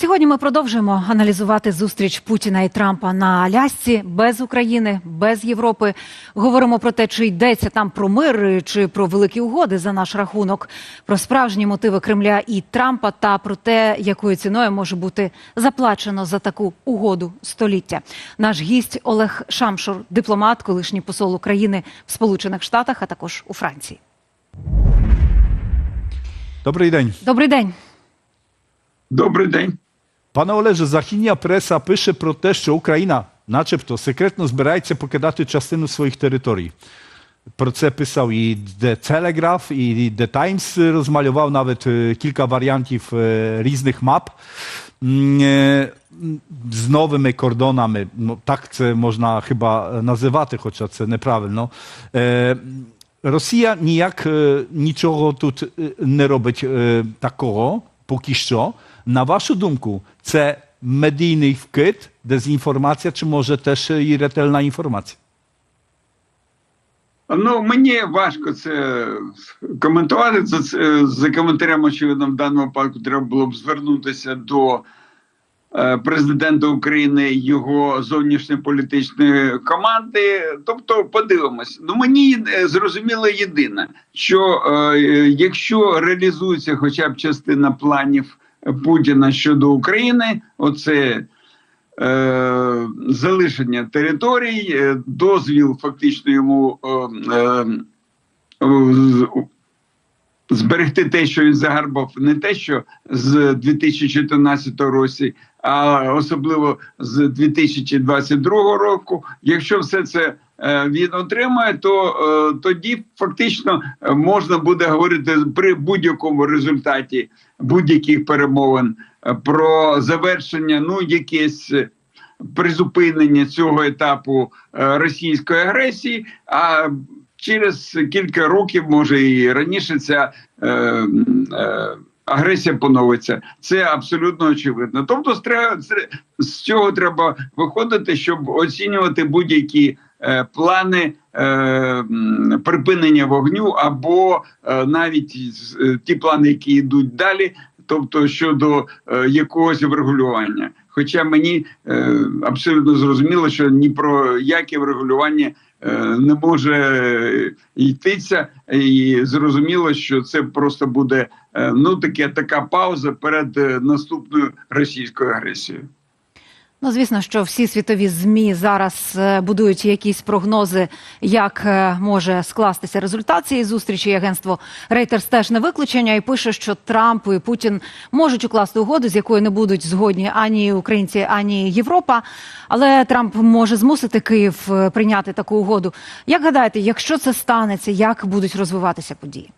сьогодні ми продовжуємо аналізувати зустріч Путіна і Трампа на Алясці без України, без Європи. Говоримо про те, чи йдеться там про мир, чи про великі угоди за наш рахунок, про справжні мотиви Кремля і Трампа та про те, якою ціною може бути заплачено за таку угоду століття. Наш гість Олег Шамшур, дипломат, колишній посол України в Сполучених Штатах, а також у Франції. Добрий день. Добрий день. Добрий день. Пане Олеже, західня преса пише про те, що Україна, начебто, секретно збирається покидати частину своїх територій. Про це писав і The Telegraph, і The Times розмалював навіть е, кілька варіантів е, різних мап м, е, м, з новими кордонами. Ну, так це можна хіба називати, хоча це неправильно. Е, Росія ніяк е, нічого тут е, не робить е, такого, поки що. На вашу думку, це медійний вкид, дезінформація, чи може теж і ретельна інформація? Ну мені важко це коментувати. За за коментарем, очевидно, в даному випадку треба було б звернутися до е, президента України його зовнішньополітичної команди. Тобто, подивимось. Ну мені е, зрозуміло єдине, що е, якщо реалізується хоча б частина планів Путіна щодо України, оце. Е, залишення територій, е, дозвіл фактично йому е, е, зберегти те, що він загарбав, не те, що з 2014 році, а особливо з 2022 року. Якщо все це е, він отримає, то е, тоді фактично е, можна буде говорити при будь-якому результаті будь-яких перемовин про завершення, ну якесь. Призупинення цього етапу російської агресії, а через кілька років, може і раніше, ця е, е, агресія поновиться. Це абсолютно очевидно. Тобто, з цього треба виходити, щоб оцінювати будь-які е, плани е, припинення вогню, або е, навіть е, ті плани, які йдуть далі, тобто щодо е, якогось врегулювання. Хоча мені е, абсолютно зрозуміло, що ні про яке врегулювання не може йтися, і зрозуміло, що це просто буде е, ну таке така пауза перед е, наступною російською агресією. Ну, звісно, що всі світові змі зараз е, будують якісь прогнози, як е, може скластися результат цієї зустрічі. І Агентство Reuters теж не виключення і пише, що Трамп і Путін можуть укласти угоду, з якою не будуть згодні ані українці, ані Європа. Але Трамп може змусити Київ е, прийняти таку угоду. Як гадаєте, якщо це станеться, як будуть розвиватися події?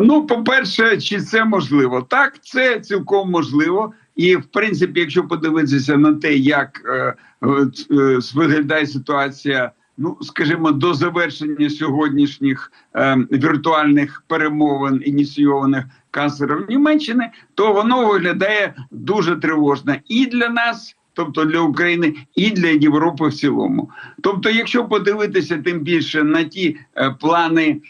Ну, по-перше, чи це можливо? Так, це цілком можливо. І в принципі, якщо подивитися на те, як е, е, виглядає ситуація, ну скажімо, до завершення сьогоднішніх е, віртуальних перемовин ініційованих канцлером Німеччини, то воно виглядає дуже тривожно і для нас. Тобто для України і для Європи в цілому. Тобто, якщо подивитися тим більше на ті е, плани,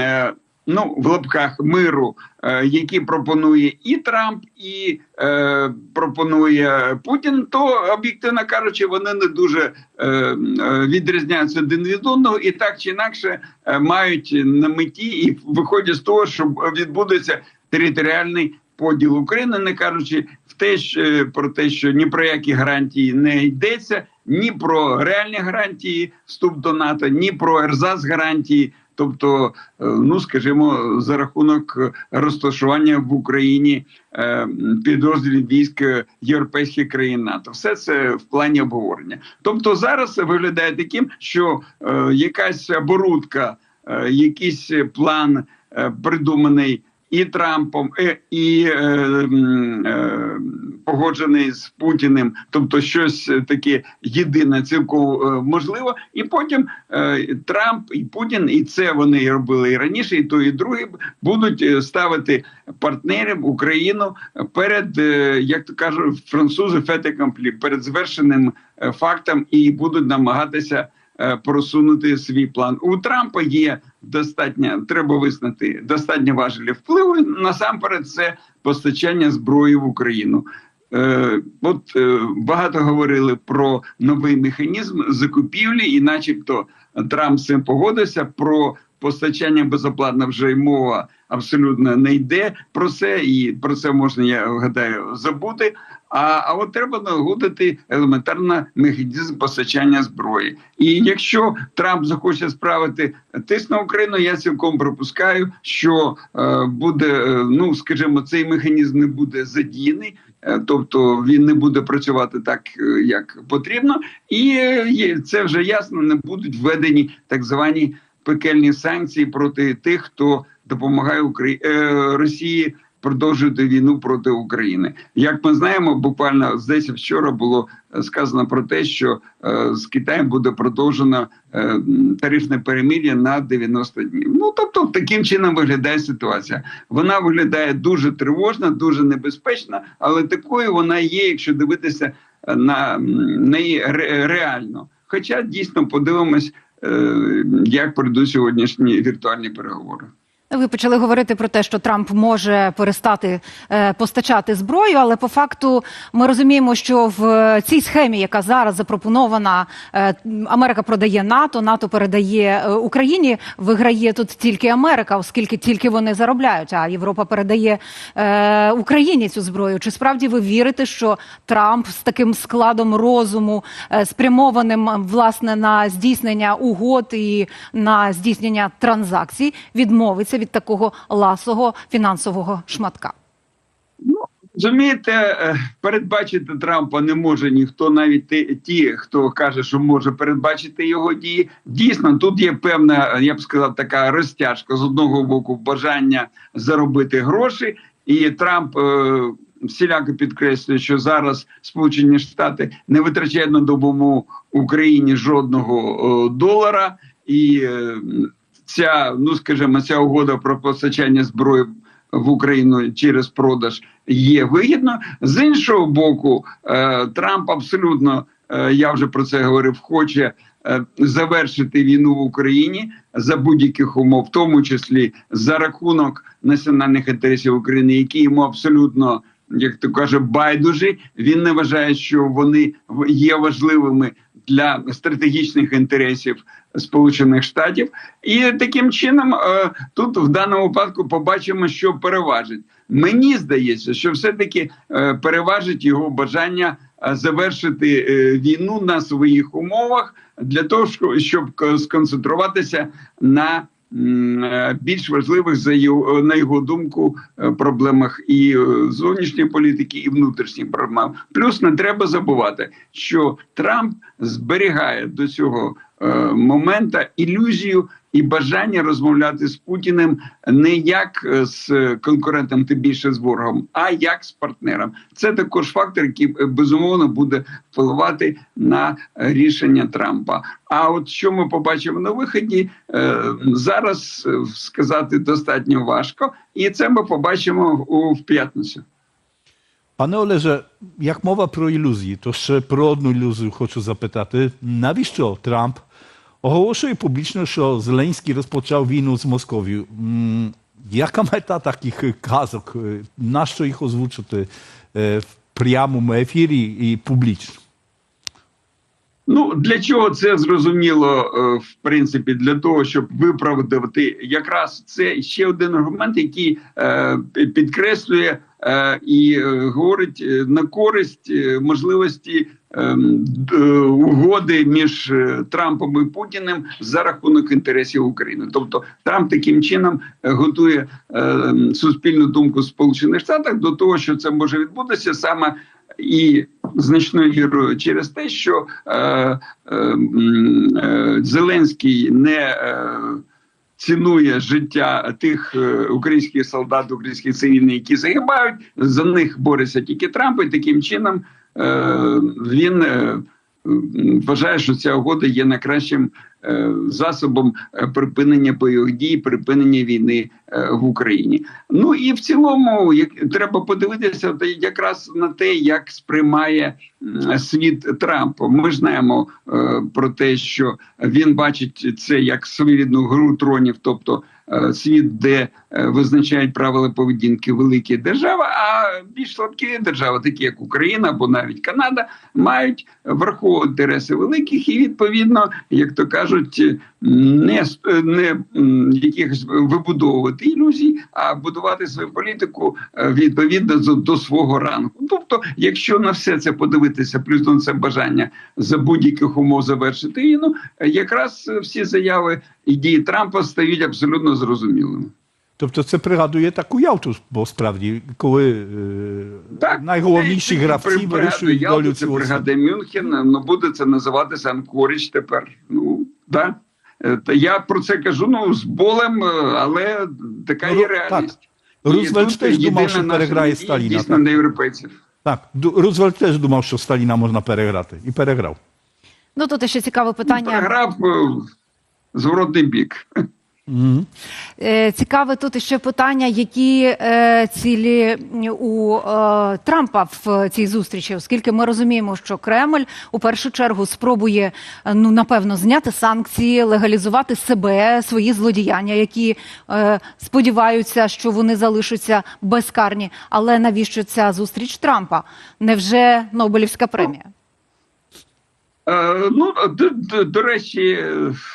е, ну в лапках миру, е, які пропонує і Трамп, і е, пропонує Путін, то об'єктивно кажучи, вони не дуже е, е, відрізняються один від одного, і так чи інакше е, мають на меті і виходять з того, що відбудеться територіальний поділ України, не кажучи в те, що, про те, що ні про які гарантії не йдеться, ні про реальні гарантії вступ до НАТО, ні про ерзац гарантії. Тобто, е, ну скажімо, за рахунок розташування в Україні е, підрозділів військ європейських країн НАТО, все це в плані обговорення. Тобто, зараз виглядає таким, що е, якась оборудка, якийсь план придуманий і Трампом, е, і е, е, погоджений з Путіним, тобто щось таке єдине, цілком е, можливо. І потім е, Трамп і Путін, і це вони і робили і раніше, і той, і другий будуть е, ставити партнерів Україну перед, е, як то кажуть, французи фете комплі, перед звершеним фактом, і будуть намагатися просунути свій план. У Трампа є достатньо, треба визнати, достатньо важелі впливу. Насамперед, це постачання зброї в Україну. Е, от е, багато говорили про новий механізм закупівлі, і, начебто, Трамп з цим погодився. Про постачання безоплатно вже й мова абсолютно не йде про це, і про це можна, я гадаю, забути. А, а от треба нагодити елементарно механізм постачання зброї. І якщо Трамп захоче справити тиск на Україну, я цілком припускаю, що е, буде, е, ну скажімо, цей механізм не буде задіяний. Е, Тобто він не буде працювати так, е, як потрібно, і це вже ясно. Не будуть введені так звані пекельні санкції проти тих, хто допомагає Украї... е, Росії продовжувати війну проти України. Як ми знаємо, буквально здається, вчора було е, сказано про те, що е, з Китаєм буде продовжено тарифне перемир'я на 90 днів. Ну тобто, таким чином виглядає ситуація. Вона виглядає дуже тривожна, дуже небезпечна, але такою вона є, якщо дивитися на неї реально. Хоча дійсно подивимось, як пройдуть сьогоднішні віртуальні переговори. Ви почали говорити про те, що Трамп може перестати е, постачати зброю, але по факту ми розуміємо, що в цій схемі, яка зараз запропонована, е, Америка продає НАТО, НАТО передає е, Україні. Виграє тут тільки Америка, оскільки тільки вони заробляють. А Європа передає е, Україні цю зброю. Чи справді ви вірите, що Трамп з таким складом розуму, е, спрямованим власне на здійснення угод і на здійснення транзакцій, відмовиться від такого ласого фінансового шматка? Ну, розумієте, е, передбачити Трампа не може ніхто, навіть ті, хто каже, що може передбачити його дії. Дійсно, тут є певна, я б сказав, така розтяжка з одного боку бажання заробити гроші, і Трамп. е, Всіляко підкреслює, що зараз Сполучені Штати не витрачають на допомогу Україні жодного о, долара, і е, ця, ну скажімо, ця угода про постачання зброї в Україну через продаж є вигідно. З іншого боку, е, Трамп абсолютно, е, я вже про це говорив, хоче е, завершити війну в Україні за будь-яких умов, в тому числі за рахунок національних інтересів України, які йому абсолютно. Як то каже, байдужі. Він не вважає, що вони є важливими для стратегічних інтересів Сполучених Штатів, і таким чином е, тут в даному випадку побачимо, що переважить. Мені здається, що все-таки е, переважить його бажання е, завершити війну на своїх умовах для того, щоб сконцентруватися на більш важливих за його на його думку е, проблемах і е, зовнішньої політики, і внутрішніх проблем. Плюс не треба забувати, що Трамп зберігає до цього е, моменту ілюзію і бажання розмовляти з Путіним не як е, з конкурентом, тим більше з ворогом, а як з партнером. Це також фактор, який е, безумовно буде впливати на е, рішення Трампа. А от що ми побачимо на виході, зараз сказати достатньо важко, і це ми побачимо в п'ятницю. Пане Олеже, як мова про ілюзії, то ще про одну ілюзію хочу запитати. Навіщо Трамп оголошує публічно, що Зеленський розпочав війну з Московією? Яка мета таких казок? Нащо їх озвучити в прямому ефірі і публічно? Ну для чого це зрозуміло, е, в принципі, для того, щоб виправдати якраз це ще один аргумент, який е, підкреслює і е, говорить е, на користь е, можливості е, д- е, угоди між е, Трампом і Путіним за рахунок інтересів України. Тобто Трамп таким чином е, готує е, суспільну думку Сполучених Штатах до того, що це може відбутися саме і значною мірою через те, що е, е, е, Зеленський не е, цінує життя тих е, українських солдат, українських цивільних, які загибають. За них бореться тільки Трамп, і таким чином е, він. Вважає, що ця угода є найкращим е, засобом е, припинення бойових дій, припинення війни е, в Україні. Ну і в цілому, як треба подивитися якраз на те, як сприймає світ Трампа. Ми ж знаємо про те, що він бачить це як своєрідну гру тронів, тобто світ, де е, визначають правила поведінки великі держави, а більш слабкі держави, такі як Україна або навіть Канада, мають враховувати інтереси великих і відповідно, як то кажуть, не, не якихось вибудовувати ілюзій, а будувати свою політику е, відповідно до, свого рангу. Тобто, якщо на все це подивитися, плюс на це бажання за будь-яких умов завершити війну, е, якраз е, всі заяви і дії Трампа стають абсолютно зрозумілими. Тобто це пригадує таку Ялту, бо справді, коли е, Так, найголовніші Це гравці вирішують долю Це цього. світу. бригада Мюнхен, ну буде це називатися Анкоріч тепер. Ну да. Е, Та я про це кажу ну з болем, е, але така Ну, є реальність. І Рузвельт теж думав, що переграє Сталіна. Дійсно Так, на європейців. так. Рузвельт теж думав, що Сталіна можна переграти. І переграв. Ну тут ще цікаве питання. Програв е, в зворотний бік. Е, Цікаве тут ще питання, які е, цілі у е, Трампа в цій зустрічі, оскільки ми розуміємо, що Кремль у першу чергу спробує ну напевно зняти санкції, легалізувати себе, свої злодіяння, які е, сподіваються, що вони залишаться безкарні. Але навіщо ця зустріч Трампа? Невже Нобелівська премія? Е, Ну, до, до, до речі,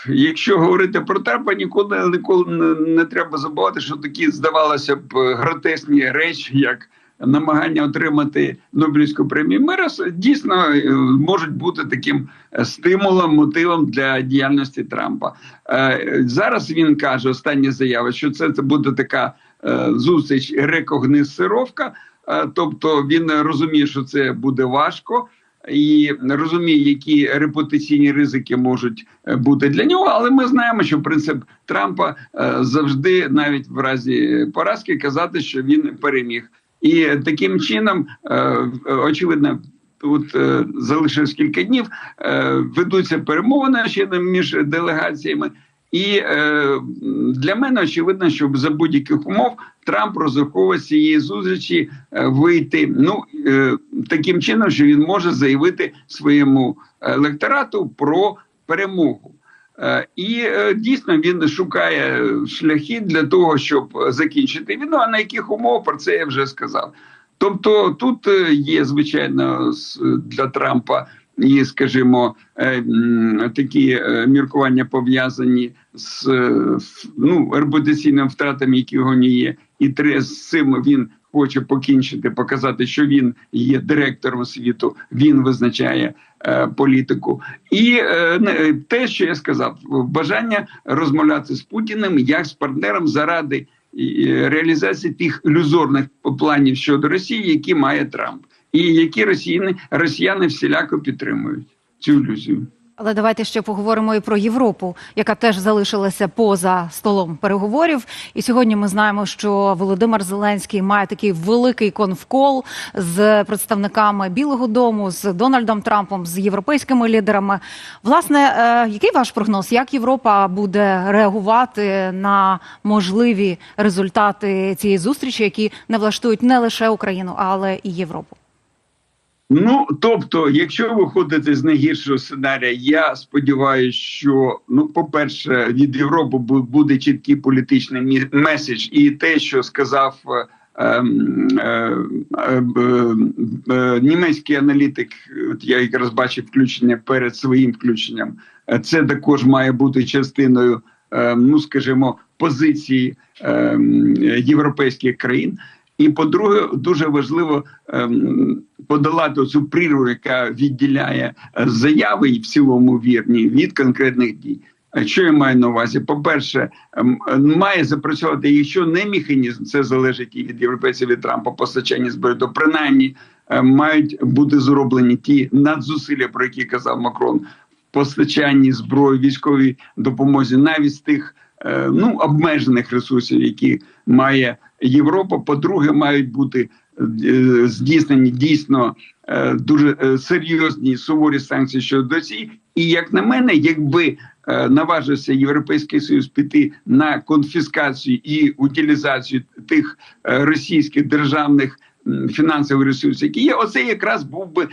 якщо говорити про Трампа, ніколи ніколи не, не треба забувати, що такі здавалося б гротесні речі, як намагання отримати Нобелівську премію мира, дійсно е, можуть бути таким е, стимулом, мотивом для діяльності Трампа. Зараз він каже остання заява, що це, це буде така зустріч рекогносцировка, Е, тобто він розуміє, що це буде важко і розуміє, які репутаційні ризики можуть е, бути для нього. Але ми знаємо, що принцип Трампа е, завжди, навіть в разі поразки, казати, що він переміг. І таким чином, е, очевидно. Тут е, залишилось кілька днів, ведуться перемовини ще між делегаціями, і е, для мене очевидно, що за будь-яких умов Трамп розраховує цієї зустрічі е, вийти ну е, таким чином, що він може заявити своєму електорату про перемогу. Е, І е, дійсно він шукає шляхи для того, щоб закінчити війну. А на яких умов про це я вже сказав. Тобто тут є звичайно для Трампа і, скажімо, е, такі е, міркування пов'язані з е, ну, репутаційними втратами, які його не є, і три з цим він хоче покінчити, показати, що він є директором світу, він визначає е, політику. І е, те, що я сказав, бажання розмовляти з Путіним як з партнером заради реалізації тих ілюзорних планів щодо Росії, які має Трамп, і які росіяни, росіяни всіляко підтримують цю ілюзію. Але давайте ще поговоримо і про Європу, яка теж залишилася поза столом переговорів. І сьогодні ми знаємо, що Володимир Зеленський має такий великий конфкол з представниками Білого Дому, з Дональдом Трампом, з європейськими лідерами. Власне, е, який ваш прогноз? Як Європа буде реагувати на можливі результати цієї зустрічі, які не влаштують не лише Україну, але і Європу? Ну тобто, якщо виходити з найгіршого сценарія, я сподіваюся, що ну, по-перше, від Європи буде чіткий політичний меседж, і те, що сказав е, ем, е, е, е, е, німецький аналітик, от я якраз бачив включення перед своїм включенням. е, Це також має бути частиною, е, ну скажімо, позиції європейських країн. І по-друге, дуже важливо ем, подолати цю прірву, яка відділяє е, заяви і в цілому вірні від конкретних дій. Е, Що я маю на увазі? По-перше, ем, е, має запрацювати, якщо не механізм, це залежить і від європейців від Трампа постачання зброї, то принаймні е, мають бути зроблені ті надзусилля, про які казав Макрон, постачанні зброї, військовій допомозі, навіть з тих ну обмежених ресурсів, які має Європа. По-друге, мають бути е, здійснені дійсно е, дуже е, серйозні суворі санкції щодо Росії. І як на мене, якби наважився Європейський Союз піти на конфіскацію і утилізацію тих російських державних фінансових ресурсів, які є, оце якраз був би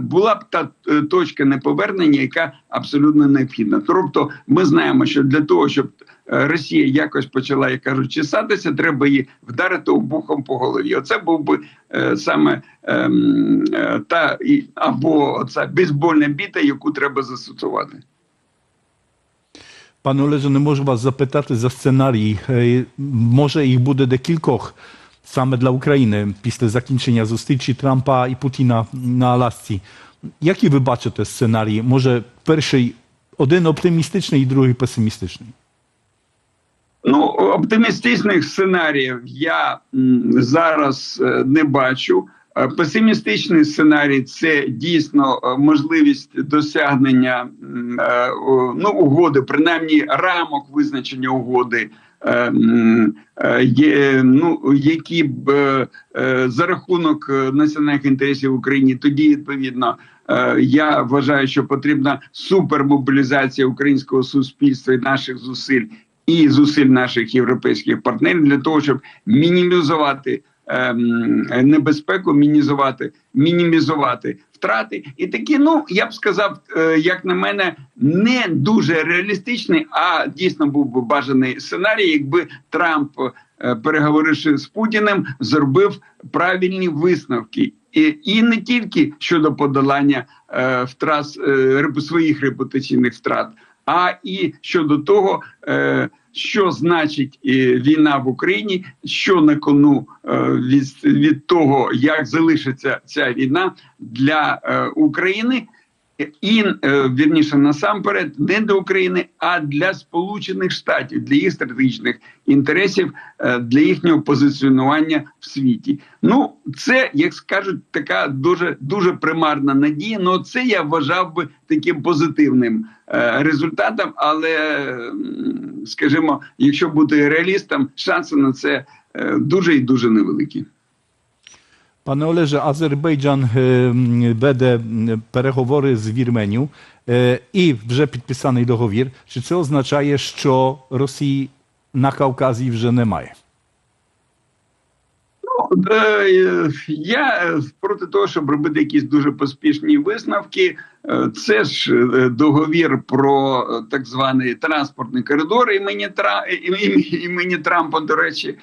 була б та е, точка неповернення, яка абсолютно необхідна. Тобто, ми знаємо, що для того, щоб е, Росія якось почала, як кажуть, чесатися, треба її вдарити обухом по голові. Оце був би е, саме ем, е, та або ця бейсбольна біта, яку треба застосувати. Panie Олеже, не можу вас запитати за сценарій. Е, Може їх буде декількох саме для України після закінчення зустрічі Трампа і Путіна на Алясці. Які ви бачите сценарії? Може, перший один оптимістичний і другий песимістичний? Ну, оптимістичних сценаріїв я зараз е, не бачу. Е, Песимістичний сценарій це дійсно е, можливість досягнення ну, угоди, принаймні рамок визначення угоди. Е, м, е, Є, ну, які б е, е, за рахунок національних інтересів України, тоді відповідно я вважаю, що потрібна супермобілізація українського суспільства і наших зусиль і зусиль наших європейських партнерів для того, щоб мінімізувати ем, небезпеку, мінімізувати, мінімізувати втрати. І такі, ну я б сказав, е, як на мене, не дуже реалістичний, а дійсно був би бажаний сценарій, якби Трамп, е, переговоривши з Путіним, зробив правильні висновки. І, і не тільки щодо подолання е, втрат е, своїх репутаційних втрат, а і щодо того, е, що значить е, війна в Україні, що на кону е, від, того, як залишиться ця війна для України. І е, вірніше насамперед не для України, а для Сполучених Штатів, для їх стратегічних інтересів, е, для їхнього позиціонування в світі. Ну, це як скажуть, така дуже дуже примарна надія. Ну це я вважав би таким позитивним е, результатом. Але, скажімо, якщо бути реалістом, шанси на це дуже і дуже невеликі. Oleże, Azerbejdżan e, веде переговори з Вірменію і вже підписаний договір. Чи це означає, що Росії на Кавказі вже немає? Я проти того, щоб робити якісь дуже поспішні висновки. Це ж договір про так званий транспортний коридор імені Тра імені, Трампа. До речі,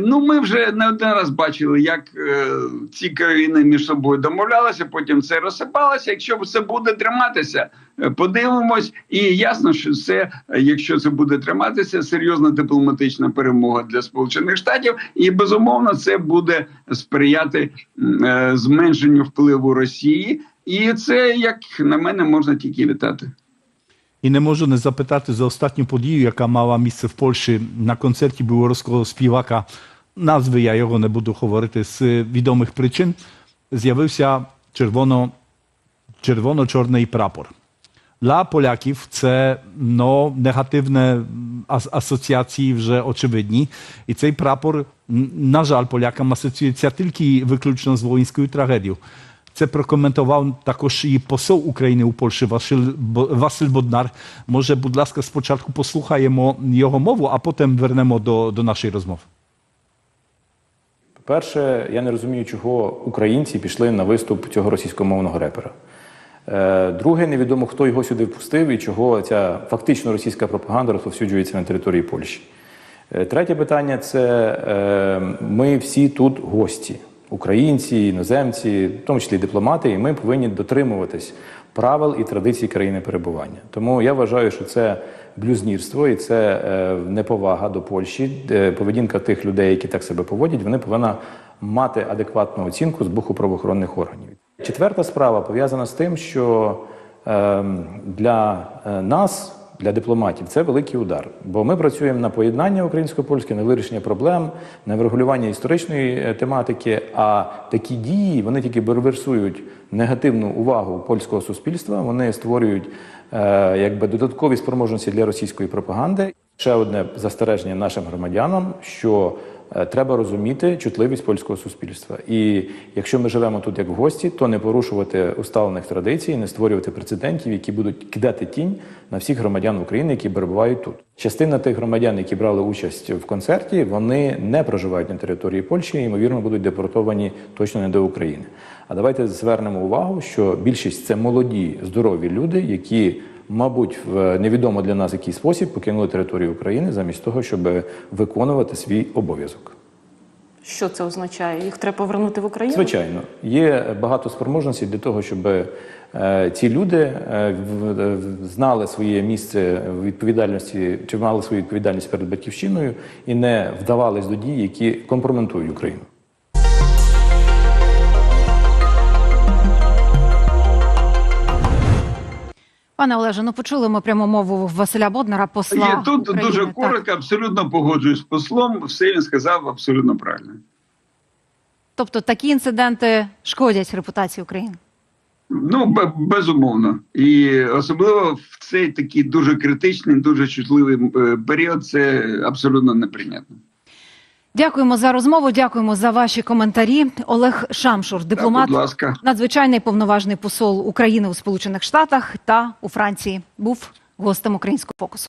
ну ми вже не один раз бачили, як е, ці країни між собою домовлялися. Потім це розсипалося. Якщо все буде триматися, е, подивимось, і ясно, що це, е, якщо це буде триматися, серйозна дипломатична перемога для Сполучених Штатів, і безумовно це буде сприяти е, зменшенню впливу Росії. І це, як на мене, можна тільки вітати. І не можу не запитати за останню подію, яка мала місце в Польщі на концерті білоруського співака. Назви я його не буду говорити з відомих причин. З'явився червоно, червоно-чорний прапор. Dla Polaków це no, негативне ас- асоціації вже очевидні. І цей прапор, на жаль, полякам асоціюється тільки виключно з воїнською трагедією. Це прокоментував також і посол України у Польщі Василь, Боднар. Може, будь ласка, спочатку послухаємо його мову, а потім вернемо до, до нашої розмови. По-перше, я не розумію, чого українці пішли на виступ цього російськомовного репера. Е, Друге, невідомо, хто його сюди впустив і чого ця фактично російська пропаганда розповсюджується на території Польщі. Е, Третє питання це е, ми всі тут гості, українці, іноземці, в тому числі дипломати, і ми повинні дотримуватись правил і традицій країни перебування. Тому я вважаю, що це блюзнірство і це е, неповага до Польщі. Поведінка тих людей, які так себе поводять, вони повинна мати адекватну оцінку з боку правоохоронних органів. Четверта справа пов'язана з тим, що ем, для е, нас, для дипломатів, це великий удар. Бо ми працюємо на поєднання українсько-польське, на вирішення проблем, на врегулювання історичної е, тематики. А такі дії вони тільки берверсують негативну увагу польського суспільства. Вони створюють е, якби додаткові спроможності для російської пропаганди. Ще одне застереження нашим громадянам, що треба розуміти чутливість польського суспільства. І якщо ми живемо тут як гості, то не порушувати усталених традицій, не створювати прецедентів, які будуть кидати тінь на всіх громадян України, які перебувають тут. Частина тих громадян, які брали участь в концерті, вони не проживають на території Польщі і ймовірно будуть депортовані точно не до України. А давайте звернемо увагу, що більшість це молоді, здорові люди, які мабуть, в невідомо для нас який спосіб покинули територію України замість того, щоб виконувати свій обов'язок. Що це означає? Їх треба повернути в Україну? Звичайно, є багато спроможностей для того, щоб е, ці люди е, е, знали своє місце відповідальності чи мали свою відповідальність перед батьківщиною і не вдавались до дій, які компрометують Україну. Пане Олеже, ну почули ми пряму мову Василя Боднара, посла Є тут України. дуже коротко, абсолютно погоджуюсь з послом. Все він сказав абсолютно правильно. Тобто такі інциденти шкодять репутації України. Ну, безумовно. І особливо в цей такий дуже критичний, дуже чутливий е, період, це абсолютно неприйнятно. Дякуємо за розмову. Дякуємо за ваші коментарі. Олег Шамшур, дипломат, да, ласка. надзвичайний повноважний посол України у Сполучених Штатах та у Франції, був гостем українського фокусу.